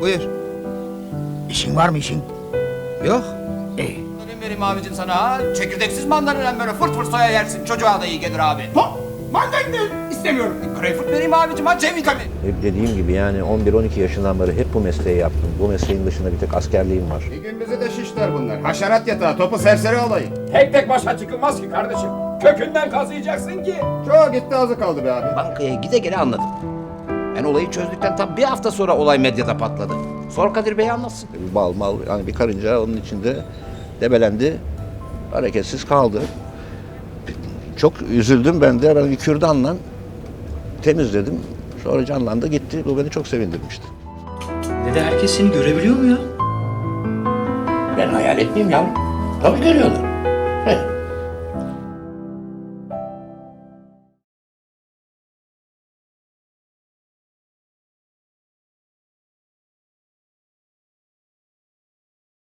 Buyur. İşin var mı işin? Yok. İyi. Benim vereyim abicim sana. Çekirdeksiz mandalina böyle fırt fırt soya yersin. Çocuğa da iyi gelir abi. Ha, mandalina istemiyorum. Greyfurt vereyim abicim ha. C vitamini. Hep dediğim gibi yani 11-12 yaşından beri hep bu mesleği yaptım. Bu mesleğin dışında bir tek askerliğim var. Bir gün bizi de şişler bunlar. Haşerat yatağı, topu serseri olayı. Tek tek başa çıkılmaz ki kardeşim. Kökünden kazıyacaksın ki. Çoğu gitti azı kaldı be abi. Bankaya gide gele anladım. Ben olayı çözdükten tam bir hafta sonra olay medyada patladı. Sor Kadir Bey anlatsın. Bir bal mal yani bir karınca onun içinde debelendi. Hareketsiz kaldı. Çok üzüldüm ben de. Ben bir kürdanla temizledim. Sonra canlandı gitti. Bu beni çok sevindirmişti. Dede herkes seni görebiliyor mu ya? Ben hayal etmeyeyim yavrum. Tabii görüyorlar.